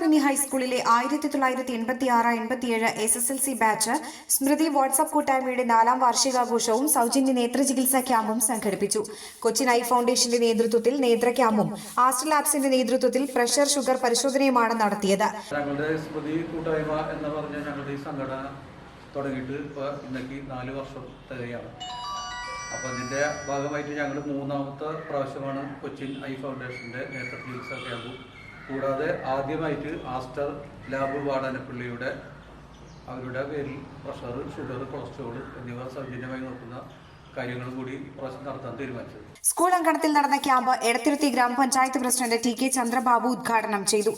ചന്ദ്രാപിന്നി ഹൈസ്കൂളിലെ ആയിരത്തി തൊള്ളായിരത്തി എൺപത്തി ആറ് എൺപത്തിയേഴ് S S L C batch സ്മൃതി വാട്സ്ആപ്പ് കൂട്ടായ്മയുടെ നാലാം വാർഷികാഘോഷവും സൗജന്യ നേത്ര ചികിത്സാ ക്യാമ്പും സംഘടിപ്പിച്ചു. കൊച്ചിൻ ഐ ഫൗണ്ടേഷന്റെ നേതൃത്വത്തിൽ നേത്ര ക്യാമ്പും ആസ്റ്റർ ലാബ്സിന്റെ നേതൃത്വത്തിൽ പ്രഷർ ഷുഗർ പരിശോധനയുമാണ് നടത്തിയത്. സ്മൃതി കൂട്ടായ്മ എന്ന് പറഞ്ഞ ഞങ്ങളുടെ ഈ സംഘടന തുടങ്ങിയിട്ട് ഇപ്പോൾ ഇന്നേക്ക് നാല് വർഷം അപ്പോൾ അതിന്റെ ഭാഗമായിട്ട് ഞങ്ങൾ മൂന്നാമത്തെ പ്രാവശ്യമാണ് കൊച്ചിൻ ഐ ഫൗണ്ടേഷന്റെ നേത്ര ചികിത്സാ ക്യാമ്പും കൂടാതെ ആദ്യമായിട്ട് ആസ്റ്റർ ലാബ് വാടാനപ്പള്ളിയുടെ അവരുടെ പേരിൽ പ്രഷർ ഷുഗർ കൊളസ്ട്രോൾ എന്നിവ സൗജന്യമായി നോക്കുന്ന കാര്യങ്ങൾ കൂടി ഇപ്രാവശ്യം നടത്താൻ തീരുമാനിച്ചത്. സ്കൂൾ അങ്കണത്തിൽ നടന്ന ക്യാമ്പ് എടത്തിരുത്തി ഗ്രാമപഞ്ചായത്ത് പ്രസിഡന്റ് ടി കെ ചന്ദ്രബാബു ഉദ്ഘാടനം ചെയ്തു.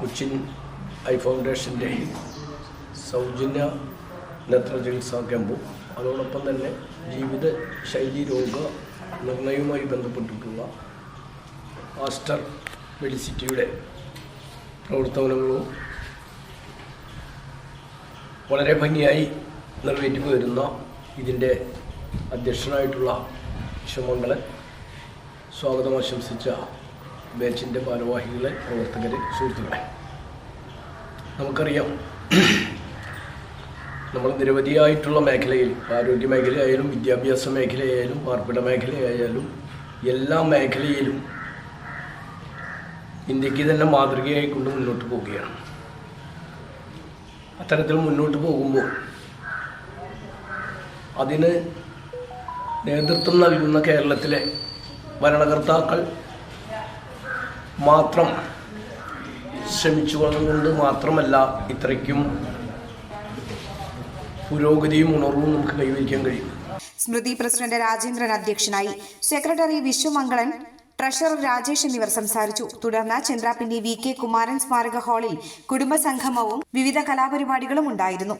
കൊച്ചിൻ ഐ ഫൗണ്ടേഷന്റെ സൗജന്യ നേത്ര ചികിത്സാ ക്യാമ്പും അതോടൊപ്പം തന്നെ ജീവിത ശൈലി രോഗ നിർണയവുമായി ബന്ധപ്പെട്ടിട്ടുള്ള ആസ്റ്റർ മെഡിസിറ്റിയുടെ പ്രവർത്തനങ്ങളും വളരെ ഭംഗിയായി നിറവേറ്റി വരുന്ന ഇതിന്റെ അധ്യക്ഷനായിട്ടുള്ള വിശ്വമംഗളൻ സ്വാഗതം ആശംസിച്ച ബാച്ചിന്റെ ഭാരവാഹികളെ പ്രവർത്തകരെ സുഹൃത്തുക്കളെ. നമുക്കറിയാം. നമ്മൾ നിരവധിയായിട്ടുള്ള മേഖലയിൽ ആരോഗ്യ മേഖലയായാലും വിദ്യാഭ്യാസ മേഖലയായാലും പാർപ്പിട മേഖലയായാലും എല്ലാ മേഖലയിലും ഇന്ത്യയ്ക്ക് തന്നെ മാതൃകയായി കൊണ്ട് മുന്നോട്ട് പോവുകയാണ്. അത്തരത്തിൽ മുന്നോട്ട് പോകുമ്പോൾ അതിന് നേതൃത്വം നൽകുന്ന കേരളത്തിലെ ഭരണകർത്താക്കൾ മാത്രം ശ്രമിച്ചു കൊണ്ട് മാത്രമല്ല ഇത്രയ്ക്കും പുരോഗതിയും ഉണർവും നമുക്ക് കൈവരിക്കാൻ കഴിയും. സ്മൃതി പ്രസിഡന്റ് രാജേന്ദ്രൻ അധ്യക്ഷനായി സെക്രട്ടറി വിശ്വമംഗളൻ ട്രഷറർ രാജേഷ് എന്നിവർ സംസാരിച്ചു. തുടർന്ന് ചന്ദ്രാപ്പിന്റെ വി കെ കുമാരൻ സ്മാരക ഹാളിൽ കുടുംബസംഗമവും വിവിധ കലാപരിപാടികളും ഉണ്ടായിരുന്നു.